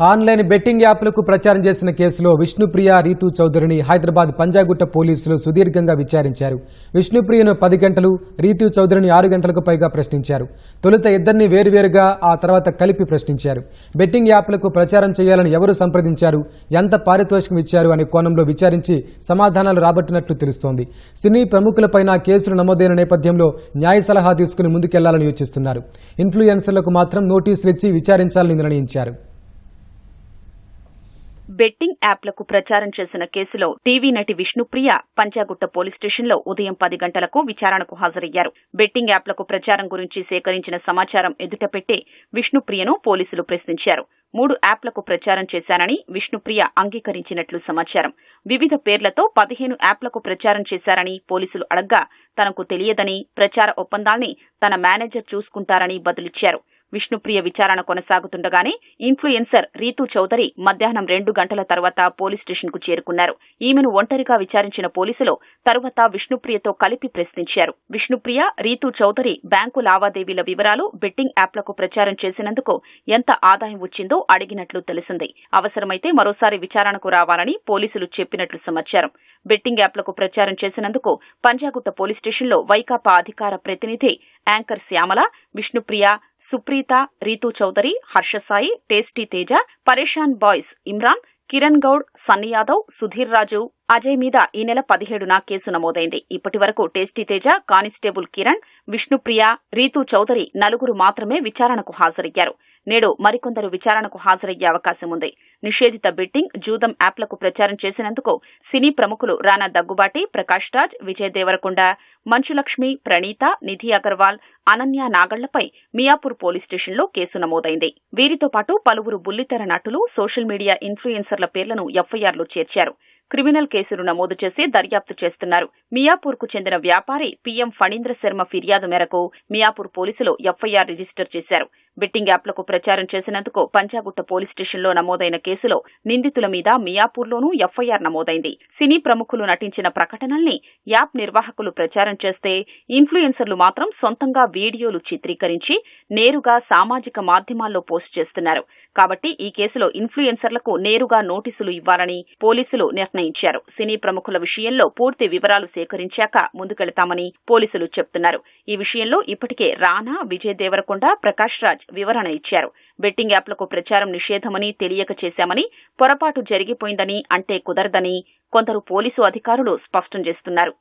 Online betting యాప్లకు ప్రచారం చేసిన కేసులో విష్ణుప్రియ రీతు చౌదరిని హైదరాబాద్ పంజాగుట్ట పోలీసులు సుదీర్ఘంగా విచారించారు. విష్ణుప్రియను పది గంటలు రీతు చౌదరిని ఆరు గంటలకు పైగా ప్రశ్నించారు. తొలుత ఇద్దరిని వేరువేరుగా ఆ తర్వాత కలిపి ప్రశ్నించారు. బెట్టింగ్ యాప్లకు ప్రచారం చేయాలని ఎవరు సంప్రదించారు ఎంత పారితోషికం ఇచ్చారు అనే కోణంలో విచారించి సమాధానాలు రాబట్టినట్లు తెలుస్తోంది. సినీ ప్రముఖులపైన కేసులు నమోదైన నేపథ్యంలో న్యాయ సలహా తీసుకుని ముందుకెళ్ళాలని యోచిస్తున్నారు. ఇన్ఫ్లుయెన్సర్లకు మాత్రం నోటీసులు ఇచ్చి విచారించాలని నిర్ణయించారు. బెట్టింగ్ యాప్లకు ప్రచారం చేసిన కేసులో టీవీ నటి విష్ణుప్రియ పంచాగుట్ట పోలీస్ స్టేషన్లో ఉదయం పది గంటలకు విచారణకు హాజరయ్యారు. బెట్టింగ్ యాప్లకు ప్రచారం గురించి సేకరించిన సమాచారం ఎదుటపెట్టే విష్ణుప్రియను పోలీసులు ప్రశ్నించారు. మూడు యాప్లకు ప్రచారం చేశానని విష్ణుప్రియ అంగీకరించినట్లు సమాచారం. వివిధ పేర్లతో పదిహేను యాప్లకు ప్రచారం చేశారని పోలీసులు అడగ్గా తనకు తెలియదని ప్రచార ఒప్పందాల్ని తన మేనేజర్ చూసుకుంటారని బదులిచ్చారు. విష్ణుప్రియ విచారణ కొనసాగుతుండగానే ఇన్ఫ్లుయెన్సర్ రీతూ చౌదరి మధ్యాహ్నం రెండు గంటల తర్వాత పోలీస్ స్టేషన్కు చేరుకున్నారు. ఈమెను ఒంటరిగా విచారించిన పోలీసులు తరువాత విష్ణుప్రియతో కలిపి ప్రశ్నించారు. విష్ణుప్రియ రీతూ చౌదరి బ్యాంకు లావాదేవీల వివరాలు బెట్టింగ్ యాప్లకు ప్రచారం చేసినందుకు ఎంత ఆదాయం వచ్చిందో అడిగినట్లు తెలిసింది. అవసరమైతే మరోసారి విచారణకు రావాలని పోలీసులు చెప్పినట్లు సమాచారం. బెట్టింగ్ యాప్లకు ప్రచారం చేసినందుకు పంజాగుట్ట పోలీస్ స్టేషన్లో వైకాపా అధికార ప్రతినిధి anchor Shyamala Vishnupriya Supritha Rithu Chowdary Harshasai tasty Teja Pareshan boys Imran Kiran Goud Sunny Yadav Sudheer Raju. Ajay మీద ఈ నెల పదిహేడున కేసు నమోదైంది. ఇప్పటి వరకు టేస్టీ తేజ కానిస్టేబుల్ కిరణ్ విష్ణుప్రియ రీతూ చౌదరి నలుగురు మాత్రమే విచారణకు హాజరయ్యారు. నేడు మరికొందరు విచారణకు హాజరయ్యే అవకాశం ఉంది. నిషేధిత బెట్టింగ్ జూదం యాప్లకు ప్రచారం చేసినందుకు సినీ ప్రముఖులు రానా దగ్గుబాటి ప్రకాష్ రాజ్ విజయ్ దేవరకొండ మంచులక్ష్మి ప్రణీత నిధి అగర్వాల్ అనన్య నాగళ్ళపై మియాపూర్ పోలీస్ స్టేషన్లో కేసు నమోదైంది. వీరితో పాటు పలువురు బుల్లితెర నటులు సోషల్ మీడియా ఇన్ఫ్లుయెన్సర్ల పేర్లను ఎఫ్ఐఆర్లో చేర్చారు. క్రిమినల్ కేసులు నమోదు చేసి దర్యాప్తు చేస్తున్నారు. మియాపూర్కు చెందిన వ్యాపారి పీఎం ఫణీంద్ర శర్మ ఫిర్యాదు మేరకు మియాపూర్ పోలీసులు ఎఫ్ఐఆర్ రిజిస్టర్ చేశారు. బెట్టింగ్ యాప్లకు ప్రచారం చేసినందుకు పంచాగుట్ట పోలీస్ స్టేషన్లో నమోదైన కేసులో నిందితుల మీద మియాపూర్లోనూ ఎఫ్ఐఆర్ నమోదైంది. సినీ ప్రముఖులు నటించిన ప్రకటనల్ని యాప్ నిర్వాహకులు ప్రచారం చేస్తే ఇన్ఫ్లుయెన్సర్లు మాత్రం సొంతంగా వీడియోలు చిత్రీకరించి నేరుగా సామాజిక మాధ్యమాల్లో పోస్ట్ చేస్తున్నారు. కాబట్టి ఈ కేసులో ఇన్ఫ్లుయెన్సర్లకు నేరుగా నోటీసులు ఇవ్వాలని పోలీసులు నిర్ణయించారు. సినీ ప్రముఖుల విషయంలో పూర్తి వివరాలు సేకరించాక ముందుకెళతామని పోలీసులు చెప్తున్నారు. ఈ విషయంలో ఇప్పటికే రానా విజయ్ దేవరకొండ ప్రకాష్ రాజ్ వివరణ ఇచ్చారు. బెట్టింగ్ యాప్లకు ప్రచారం నిషేధమని తెలియక చేశామని పొరపాటు జరిగిపోయిందని అంటే కుదరదని కొందరు పోలీసు అధికారులు స్పష్టం చేస్తున్నారు.